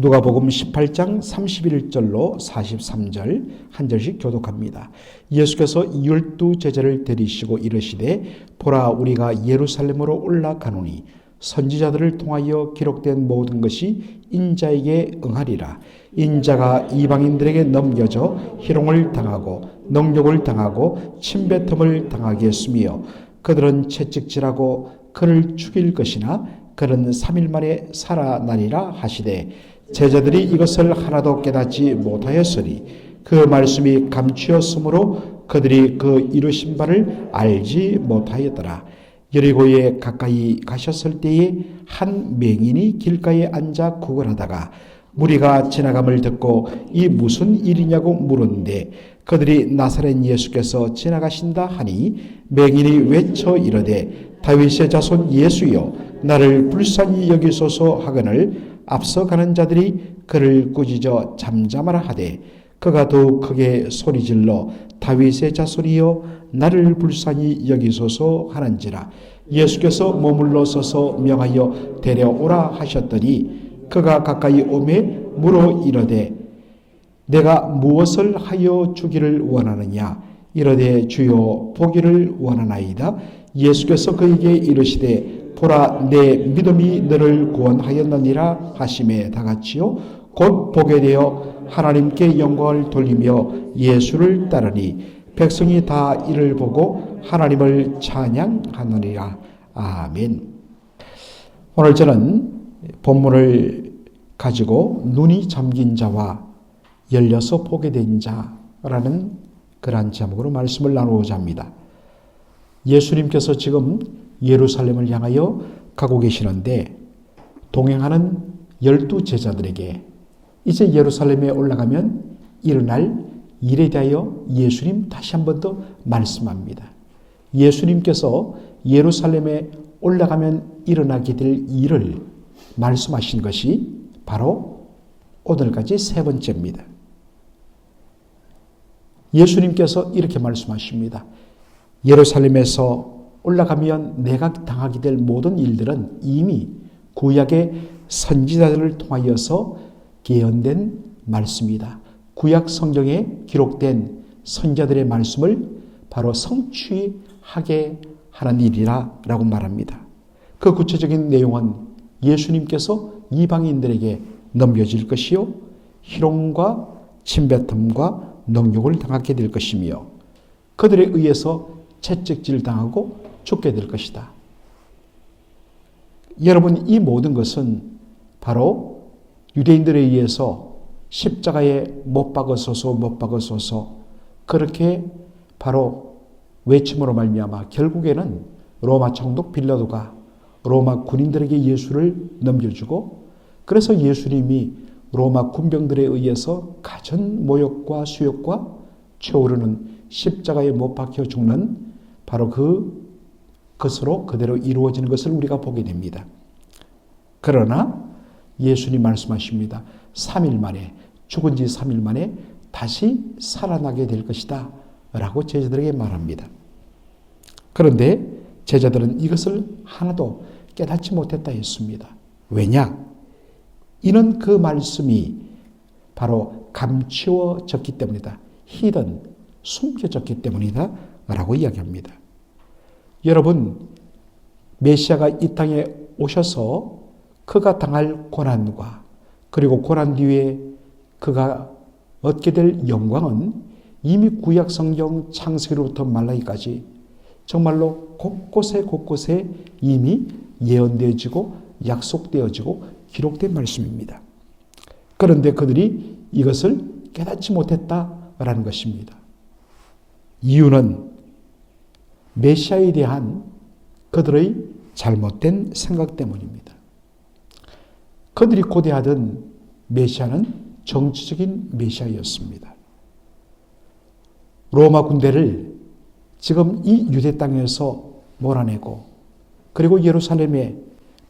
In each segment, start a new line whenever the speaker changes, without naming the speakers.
누가복음 18장 31절로 43절 한 절씩 교독합니다. 예수께서 열두 제자를 데리시고 이르시되 보라 우리가 예루살렘으로 올라가노니 선지자들을 통하여 기록된 모든 것이 인자에게 응하리라. 인자가 이방인들에게 넘겨져 희롱을 당하고 능욕을 당하고 침뱉음을 당하게 했으며 그들은 채찍질하고 그를 죽일 것이나 그는 3일 만에 살아나리라 하시되 제자들이 이것을 하나도 깨닫지 못하였으니 그 말씀이 감추었으므로 그들이 그 이루신 바를 알지 못하였더라. 여리고에 가까이 가셨을 때에 한 맹인이 길가에 앉아 구걸하다가 무리가 지나감을 듣고 이 무슨 일이냐고 물었는데 그들이 나사렛 예수께서 지나가신다 하니 맹인이 외쳐 이르되 다윗의 자손 예수여 나를 불쌍히 여기소서 하거늘 앞서가는 자들이 그를 꾸짖어 잠잠하라 하되 그가 더욱 크게 소리질러 다윗의 자손이여 나를 불쌍히 여기소서 하는지라. 예수께서 머물러 서서 명하여 데려오라 하셨더니 그가 가까이 오매 물어 이르되 내가 무엇을 하여 주기를 원하느냐? 이르되 주여 보기를 원하나이다. 예수께서 그에게 이르시되 보라 내 믿음이 너를 구원하였느니라 하심에 다 같이요 곧 보게 되어 하나님께 영광을 돌리며 예수를 따르니 백성이 다 이를 보고 하나님을 찬양하느니라 아멘. 오늘 저는 본문을 가지고 눈이 잠긴 자와 열려서 보게 된 자라는 그러한 제목으로 말씀을 나누고자 합니다. 예수님께서 지금 예루살렘을 향하여 가고 계시는데 동행하는 열두 제자들에게 이제 예루살렘에 올라가면 일어날 일에 대하여 예수님 다시 한 번 더 말씀합니다. 예수님께서 예루살렘에 올라가면 일어나게 될 일을 말씀하신 것이 바로 오늘까지 세 번째입니다. 예수님께서 이렇게 말씀하십니다. 예루살렘에서 올라가면 내가 당하게 될 모든 일들은 이미 구약의 선지자들을 통하여서 예언된 말씀이다. 구약 성경에 기록된 선자들의 말씀을 바로 성취하게 하는 일이라 라고 말합니다. 그 구체적인 내용은 예수님께서 이방인들에게 넘겨질 것이요. 희롱과 침뱉음과 능욕을 당하게 될 것이며 그들에 의해서 채찍질 당하고 죽게 될 것이다. 여러분, 이 모든 것은 바로 유대인들에 의해서 십자가에 못 박으소서, 못 박으소서, 그렇게 바로 외침으로 말미암아 결국에는 로마 총독 빌라도가 로마 군인들에게 예수를 넘겨주고 그래서 예수님이 로마 군병들에 의해서 가전 모욕과 수욕과 최오르는 십자가에 못 박혀 죽는 바로 그 것으로 그대로 이루어지는 것을 우리가 보게 됩니다. 그러나 예수님 말씀하십니다. 3일 만에 죽은 지 3일 만에 다시 살아나게 될 것이다. 라고 제자들에게 말합니다. 그런데 제자들은 이것을 하나도 깨닫지 못했다 했습니다. 왜냐? 이는 그 말씀이 바로 감추어졌기 때문이다. 히든 숨겨졌기 때문이다. 라고 이야기합니다. 여러분, 메시아가 이 땅에 오셔서 그가 당할 고난과 그리고 고난 뒤에 그가 얻게 될 영광은 이미 구약 성경 창세기로부터 말라기까지 정말로 곳곳에 곳곳에 이미 예언되어지고 약속되어지고 기록된 말씀입니다. 그런데 그들이 이것을 깨닫지 못했다라는 것입니다. 이유는 메시아에 대한 그들의 잘못된 생각 때문입니다. 그들이 고대하던 메시아는 정치적인 메시아였습니다. 로마 군대를 지금 이 유대 땅에서 몰아내고 그리고 예루살렘에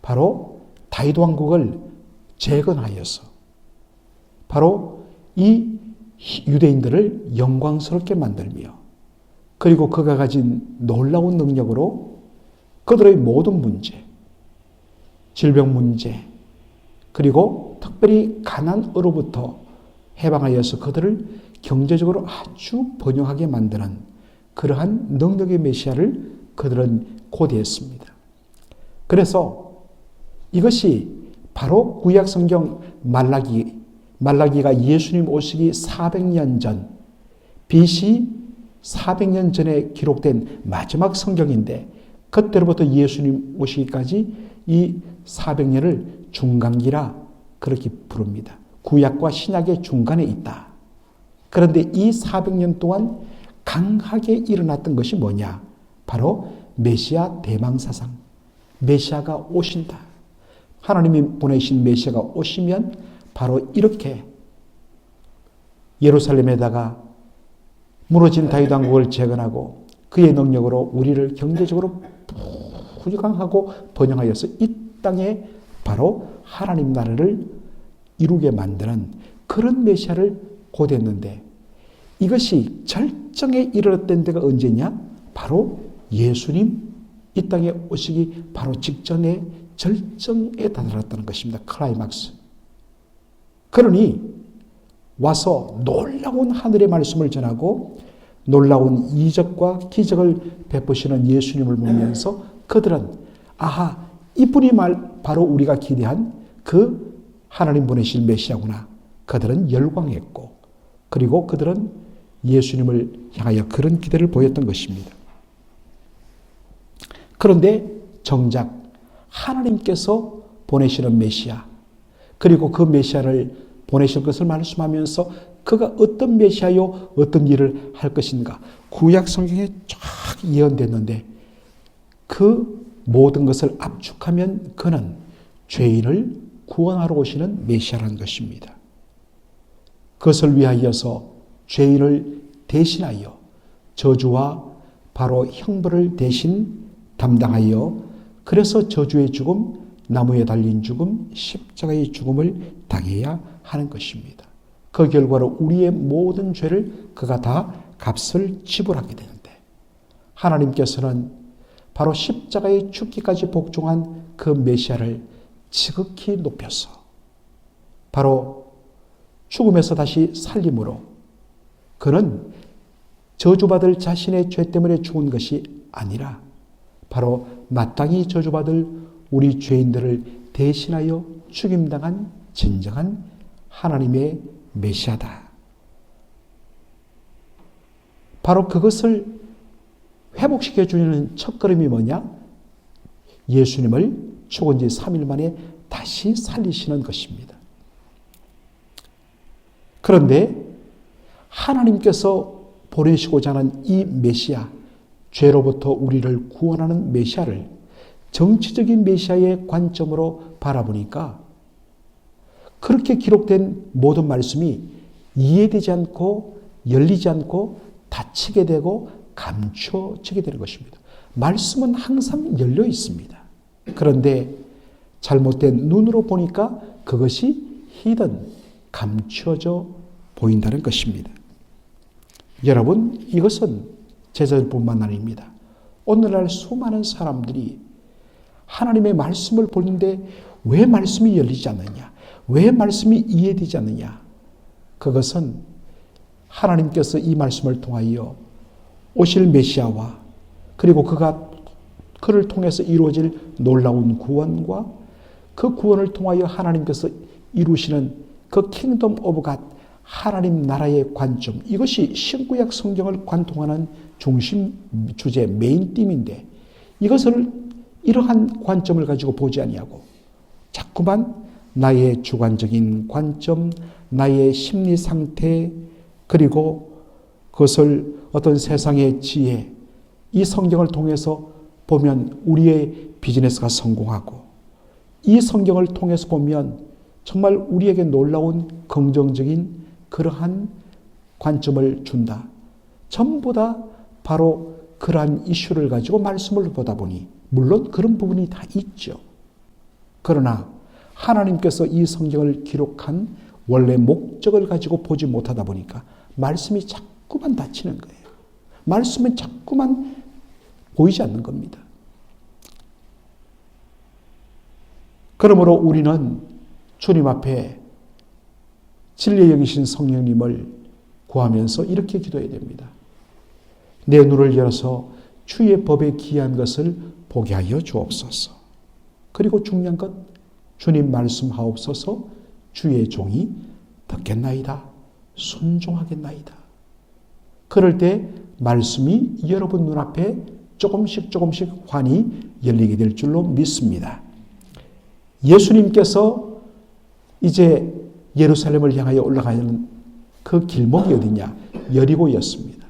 바로 다윗 왕국을 재건하여서 바로 이 유대인들을 영광스럽게 만들며 그리고 그가 가진 놀라운 능력으로 그들의 모든 문제, 질병 문제, 그리고 특별히 가난으로부터 해방하여서 그들을 경제적으로 아주 번영하게 만드는 그러한 능력의 메시아를 그들은 고대했습니다. 그래서 이것이 바로 구약 성경 말라기 말라기가 예수님 오시기 400년 전 BC 400년 전에 기록된 마지막 성경인데 그때로부터 예수님 오시기까지 이 400년을 중간기라 그렇게 부릅니다. 구약과 신약의 중간에 있다. 그런데 이 400년 동안 강하게 일어났던 것이 뭐냐? 바로 메시아 대망사상. 메시아가 오신다. 하나님이 보내신 메시아가 오시면 바로 이렇게 예루살렘에다가 무너진 다윗 왕국을 재건하고 그의 능력으로 우리를 경제적으로 부강하고 번영하여서 이 땅에 바로 하나님 나라를 이루게 만드는 그런 메시아를 고대했는데 이것이 절정에 이르렀던 데가 언제냐? 바로 예수님 이 땅에 오시기 바로 직전에 절정에 다다랐다는 것입니다. 클라이막스. 그러니 와서 놀라운 하늘의 말씀을 전하고 놀라운 이적과 기적을 베푸시는 예수님을 보면서 그들은 아하 이분이 말 바로 우리가 기대한 그 하나님 보내실 메시아구나. 그들은 열광했고 그리고 그들은 예수님을 향하여 그런 기대를 보였던 것입니다. 그런데 정작 하나님께서 보내시는 메시아 그리고 그 메시아를 보내실 것을 말씀하면서 그가 어떤 메시아요 어떤 일을 할 것인가 구약 성경에 쫙 예언됐는데 그 모든 것을 압축하면 그는 죄인을 구원하러 오시는 메시아라는 것입니다. 그것을 위하여서 죄인을 대신하여 저주와 바로 형벌을 대신 담당하여 그래서 저주의 죽음, 나무에 달린 죽음, 십자가의 죽음을 당해야 하는 것입니다. 그 결과로 우리의 모든 죄를 그가 다 값을 지불하게 되는데 하나님께서는 바로 십자가의 죽기까지 복종한 그 메시아를 지극히 높여서 바로 죽음에서 다시 살림으로 그는 저주받을 자신의 죄 때문에 죽은 것이 아니라 바로 마땅히 저주받을 우리 죄인들을 대신하여 죽임당한 진정한 하나님의 메시아다. 바로 그것을 회복시켜 주는 첫걸음이 뭐냐? 예수님을 죽은 지 3일 만에 다시 살리시는 것입니다. 그런데 하나님께서 보내시고자 하는 이 메시아, 죄로부터 우리를 구원하는 메시아를 정치적인 메시아의 관점으로 바라보니까 그렇게 기록된 모든 말씀이 이해되지 않고 열리지 않고 닫히게 되고 감춰지게 되는 것입니다. 말씀은 항상 열려 있습니다. 그런데 잘못된 눈으로 보니까 그것이 히든 감춰져 보인다는 것입니다. 여러분, 이것은 제자들뿐만 아닙니다. 오늘날 수많은 사람들이 하나님의 말씀을 보는데 왜 말씀이 열리지 않느냐? 왜 말씀이 이해되지 않느냐? 그것은 하나님께서 이 말씀을 통하여 오실 메시아와 그리고 그가 그를 통해서 이루어질 놀라운 구원과 그 구원을 통하여 하나님께서 이루시는 그 킹덤 오브 갓 하나님 나라의 관점 이것이 신구약 성경을 관통하는 중심 주제 메인 띠인데 이것을 이러한 관점을 가지고 보지 아니하고 자꾸만 나의 주관적인 관점, 나의 심리 상태 그리고 그것을 어떤 세상의 지혜 이 성경을 통해서 보면 우리의 비즈니스가 성공하고 이 성경을 통해서 보면 정말 우리에게 놀라운 긍정적인 그러한 관점을 준다. 전부 다 바로 그러한 이슈를 가지고 말씀을 보다 보니 물론 그런 부분이 다 있죠. 그러나 하나님께서 이 성경을 기록한 원래 목적을 가지고 보지 못하다 보니까 말씀이 자꾸만 닫히는 거예요. 말씀은 자꾸만 보이지 않는 겁니다. 그러므로 우리는 주님 앞에 진리 여기신 성령님을 구하면서 이렇게 기도해야 됩니다. 내 눈을 열어서 주의 법에 기한 것을 보게 하여 주옵소서. 그리고 중요한 것, 주님 말씀하옵소서 주의 종이 듣겠나이다. 순종하겠나이다. 그럴 때 말씀이 여러분 눈앞에 조금씩 조금씩 환히 열리게 될 줄로 믿습니다. 예수님께서 이제 예루살렘을 향하여 올라가는 그 길목이 어디냐? 여리고였습니다.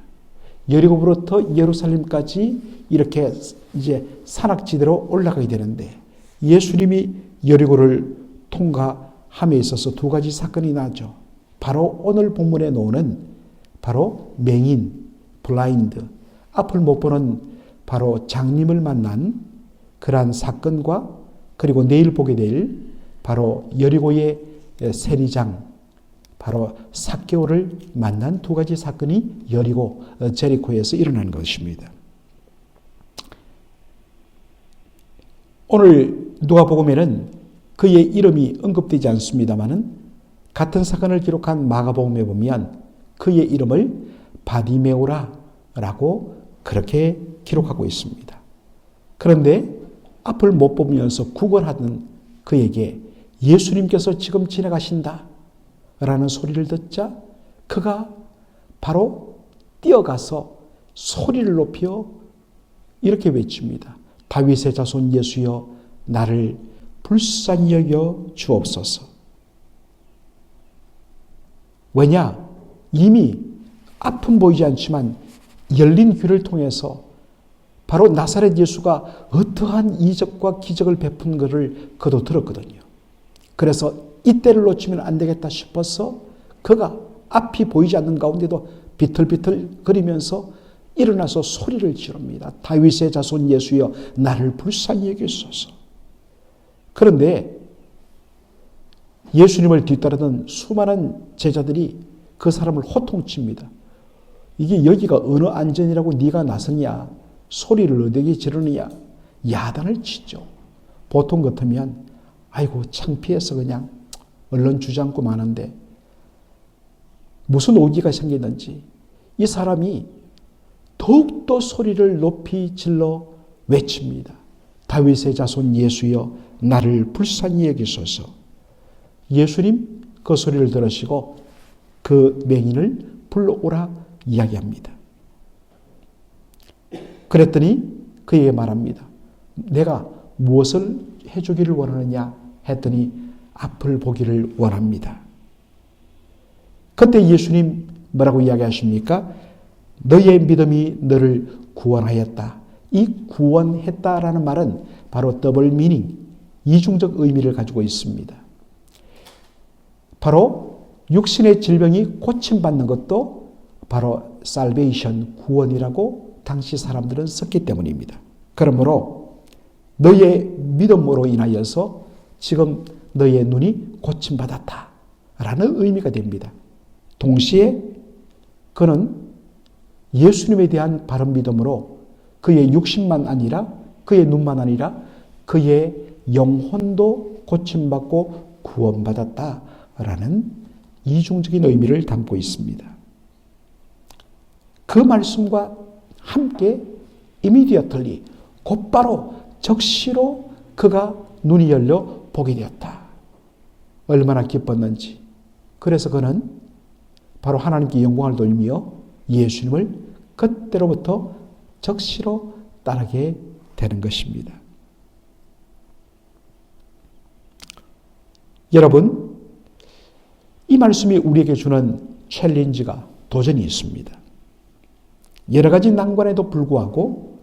여리고부터 예루살렘까지 이렇게 이제 산악지대로 올라가게 되는데 예수님이 여리고를 통과함에 있어서 두 가지 사건이 나죠. 바로 오늘 본문에 나오는 바로 맹인, 블라인드, 앞을 못 보는 바로 장님을 만난 그러한 사건과 그리고 내일 보게 될 바로 여리고의 세리장, 바로 사개오를 만난 두 가지 사건이 여리고 제리코에서 일어난 것입니다. 오늘 누가복음에는 그의 이름이 언급되지 않습니다만은 같은 사건을 기록한 마가복음에 보면 그의 이름을 바디메오라라고 그렇게 기록하고 있습니다. 그런데 앞을 못 보면서 구걸하던 그에게 예수님께서 지금 지나가신다 라는 소리를 듣자 그가 바로 뛰어가서 소리를 높여 이렇게 외칩니다. 다윗의 자손 예수여 나를 불쌍히 여겨 주옵소서. 왜냐? 이미 앞은 보이지 않지만 열린 귀를 통해서 바로 나사렛 예수가 어떠한 이적과 기적을 베푼 것을 그도 들었거든요. 그래서 이때를 놓치면 안 되겠다 싶어서 그가 앞이 보이지 않는 가운데도 비틀비틀 거리면서 일어나서 소리를 지릅니다. 다윗의 자손 예수여 나를 불쌍히 여기소서. 그런데 예수님을 뒤따르던 수많은 제자들이 그 사람을 호통칩니다. 이게 여기가 어느 안전이라고 네가 나서냐? 소리를 어디게 지르느냐? 야단을 치죠. 보통 같으면 아이고 창피해서 그냥 언론 주장고 마는데 무슨 오기가 생기는지 이 사람이 더욱더 소리를 높이 질러 외칩니다. 다윗의 자손 예수여 나를 불쌍히 여기소서. 예수님 그 소리를 들으시고 그 맹인을 불러오라 이야기합니다. 그랬더니 그에게 말합니다. 내가 무엇을 해주기를 원하느냐 했더니 앞을 보기를 원합니다. 그때 예수님 뭐라고 이야기하십니까? 너의 믿음이 너를 구원하였다. 이 구원했다라는 말은 바로 더블 미닝, 이중적 의미를 가지고 있습니다. 바로 육신의 질병이 고침받는 것도 바로 살베이션, 구원이라고 당시 사람들은 썼기 때문입니다. 그러므로 너의 믿음으로 인하여서 지금 너의 눈이 고침받았다. 라는 의미가 됩니다. 동시에 그는 예수님에 대한 바른 믿음으로 그의 육신만 아니라 그의 눈만 아니라 그의 영혼도 고침받고 구원받았다라는 이중적인 의미를 담고 있습니다. 그 말씀과 함께 immediately 곧바로 적시로 그가 눈이 열려 보게 되었다. 얼마나 기뻤는지. 그래서 그는 바로 하나님께 영광을 돌리며 예수님을 그때로부터 적시로 따르게 되는 것입니다. 여러분, 이 말씀이 우리에게 주는 챌린지가 도전이 있습니다. 여러 가지 난관에도 불구하고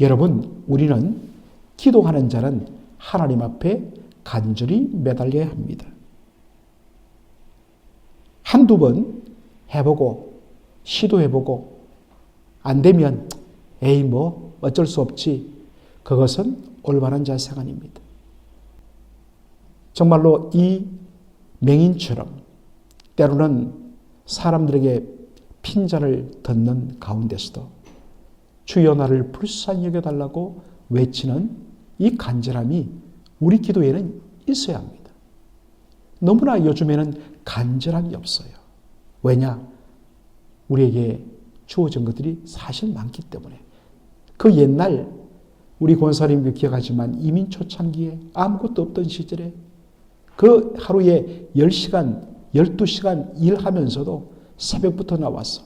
여러분, 우리는 기도하는 자는 하나님 앞에 간절히 매달려야 합니다. 한두 번 해보고, 시도해보고, 안 되면, 에이, 뭐, 어쩔 수 없지. 그것은 올바른 자세가 아닙니다. 정말로 이 맹인처럼 때로는 사람들에게 핀잔을 듣는 가운데서도 주여 나를 불쌍히 여겨달라고 외치는 이 간절함이 우리 기도에는 있어야 합니다. 너무나 요즘에는 간절함이 없어요. 왜냐? 우리에게 주어진 것들이 사실 많기 때문에. 그 옛날 우리 권사님도 기억하지만 이민 초창기에 아무것도 없던 시절에 그 하루에 10시간, 12시간 일하면서도 새벽부터 나와서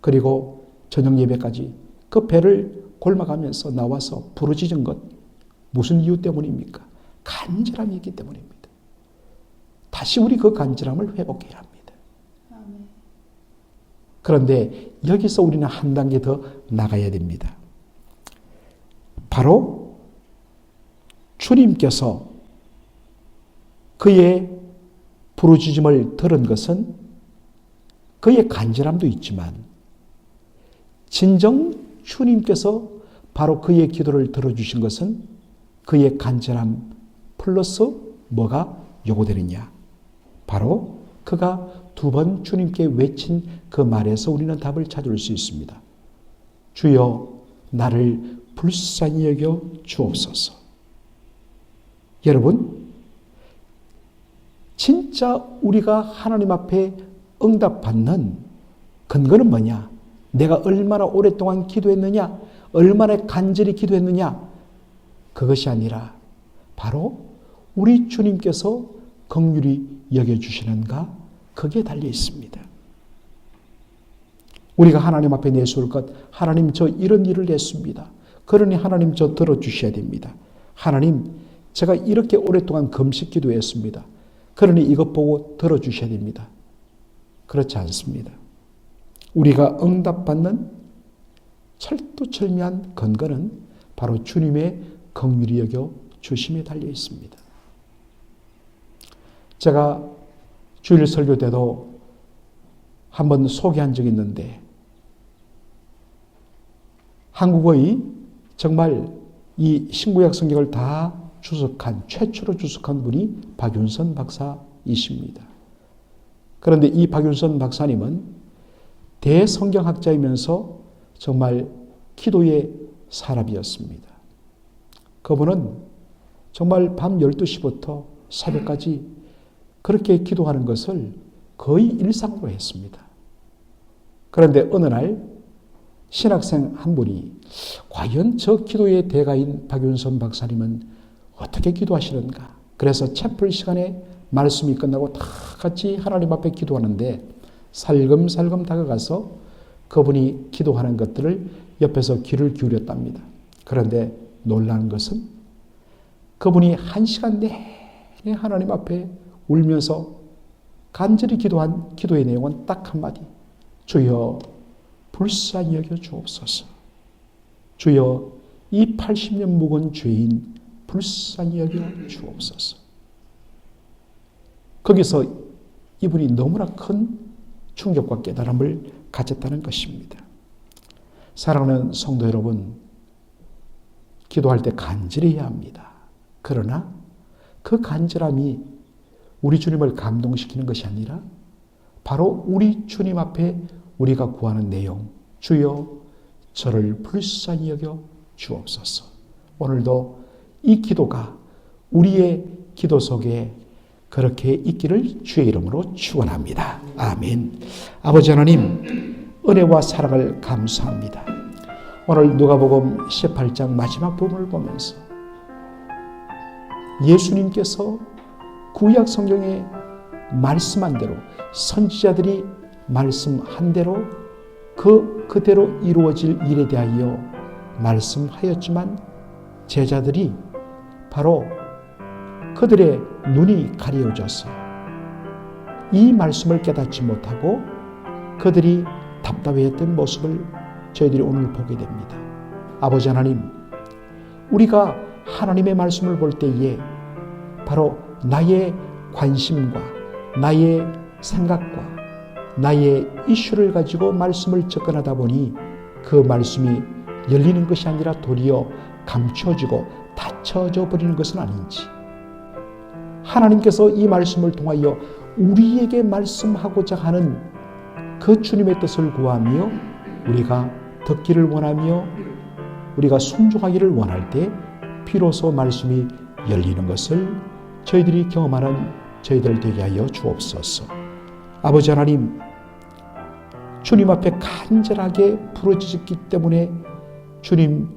그리고 저녁 예배까지 그 배를 골마가면서 나와서 부르짖은 것 무슨 이유 때문입니까? 간절함이 있기 때문입니다. 다시 우리 그 간절함을 회복해야 합니다. 그런데 여기서 우리는 한 단계 더 나가야 됩니다. 바로 주님께서 그의 부르짖음을 들은 것은 그의 간절함도 있지만 진정 주님께서 바로 그의 기도를 들어주신 것은 그의 간절함 플러스 뭐가 요구되느냐? 바로 그가 두 번 주님께 외친 그 말에서 우리는 답을 찾을 수 있습니다. 주여 나를 불쌍히 여겨 주옵소서. 여러분, 진짜 우리가 하나님 앞에 응답받는 근거는 뭐냐? 내가 얼마나 오랫동안 기도했느냐? 얼마나 간절히 기도했느냐? 그것이 아니라 바로 우리 주님께서 긍휼히 여겨주시는가? 거기에 달려 있습니다. 우리가 하나님 앞에 내세울 것, 하나님 저 이런 일을 했습니다. 그러니 하나님 저 들어주셔야 됩니다. 하나님, 제가 이렇게 오랫동안 금식 기도했습니다. 그러니 이것 보고 들어주셔야 됩니다. 그렇지 않습니다. 우리가 응답받는 철두철미한 근거는 바로 주님의 긍휼히 여겨 주심에 달려 있습니다. 제가 주일 설교 때도 한번 소개한 적이 있는데 한국의 정말 이 신구약 성경을 다 주석한 최초로 주석한 분이 박윤선 박사이십니다. 그런데 이 박윤선 박사님은 대성경학자이면서 정말 기도의 사람이었습니다. 그분은 정말 밤 12시부터 새벽까지 그렇게 기도하는 것을 거의 일상으로 했습니다. 그런데 어느 날 신학생 한 분이 과연 저 기도의 대가인 박윤선 박사님은 어떻게 기도하시는가? 그래서 채플 시간에 말씀이 끝나고 다 같이 하나님 앞에 기도하는데 살금살금 다가가서 그분이 기도하는 것들을 옆에서 귀를 기울였답니다. 그런데 놀라는 것은 그분이 한 시간 내내 하나님 앞에 울면서 간절히 기도한 기도의 내용은 딱 한마디. 주여 불쌍히 여겨 주옵소서. 주여 이 80년 묵은 죄인 불쌍히 여겨 주옵소서. 거기서 이분이 너무나 큰 충격과 깨달음을 가졌다는 것입니다. 사랑하는 성도 여러분, 기도할 때 간절히 해야 합니다. 그러나 그 간절함이 우리 주님을 감동시키는 것이 아니라 바로 우리 주님 앞에 우리가 구하는 내용, 주여 저를 불쌍히 여겨 주옵소서. 오늘도 이 기도가 우리의 기도 속에 그렇게 있기를 주의 이름으로 축원합니다. 아멘. 아버지 하나님 은혜와 사랑을 감사합니다. 오늘 누가복음 18장 마지막 부분을 보면서 예수님께서 구약 성경에 말씀한 대로 선지자들이 말씀한 대로 그 그대로 이루어질 일에 대하여 말씀하였지만 제자들이 바로 그들의 눈이 가려져서 이 말씀을 깨닫지 못하고 그들이 답답해했던 모습을 저희들이 오늘 보게 됩니다. 아버지 하나님, 우리가 하나님의 말씀을 볼 때에 바로 나의 관심과 나의 생각과 나의 이슈를 가지고 말씀을 접근하다 보니 그 말씀이 열리는 것이 아니라 도리어 감춰지고 닫혀져 버리는 것은 아닌지 하나님께서 이 말씀을 통하여 우리에게 말씀하고자 하는 그 주님의 뜻을 구하며 우리가 듣기를 원하며 우리가 순종하기를 원할 때 비로소 말씀이 열리는 것을 저희들이 경험하는 저희들 되게 하여 주옵소서. 아버지 하나님, 주님 앞에 간절하게 부르짖었기 때문에 주님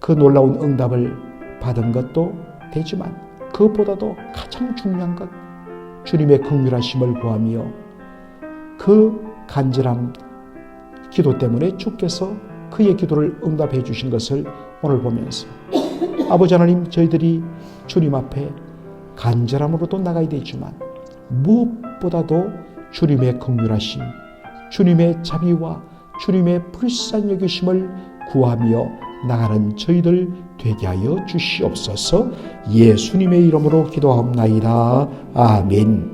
그 놀라운 응답을 받은 것도 되지만 그것보다도 가장 중요한 것 주님의 긍휼하심을 구하며 그 간절함 기도 때문에 주께서 그의 기도를 응답해 주신 것을 오늘 보면서 아버지 하나님 저희들이 주님 앞에 간절함으로도 나가야 되지만 무엇보다도 주님의 긍휼하심, 주님의 자비와 주님의 불쌍히 여기심을 구하며 나가는 저희들 되게 하여 주시옵소서 예수님의 이름으로 기도하옵나이다. 아멘.